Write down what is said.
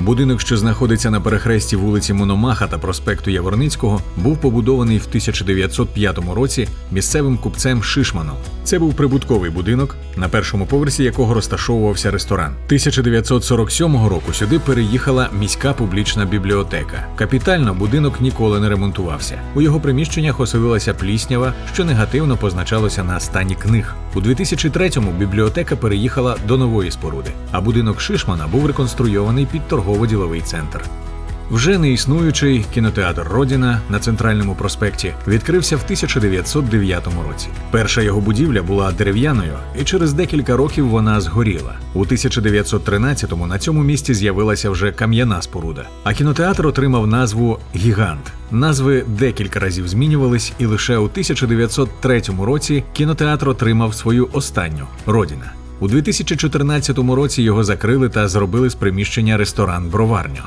Будинок, що знаходиться на перехресті вулиці Мономаха та проспекту Яворницького, був побудований в 1905 році місцевим купцем Шишманом. Це був прибутковий будинок, на першому поверсі якого розташовувався ресторан. 1947 року сюди переїхала міська публічна бібліотека. Капітально будинок ніколи не ремонтувався. У його приміщеннях оселилася пліснява, що негативно позначалося на стані книг. У 2003-му бібліотека переїхала до нової споруди, а будинок Шишмана був реконструйований під торгово-діловий центр. Вже не існуючий кінотеатр Родіна на центральному проспекті відкрився в 1909 році. Перша його будівля була дерев'яною, і через декілька років вона згоріла. У 1913-му на цьому місці з'явилася вже кам'яна споруда. А кінотеатр отримав назву Гігант. Назви декілька разів змінювались, і лише у 1903 році кінотеатр отримав свою останню Родіна. У 2014 році його закрили та зробили з приміщення ресторан Броварньо.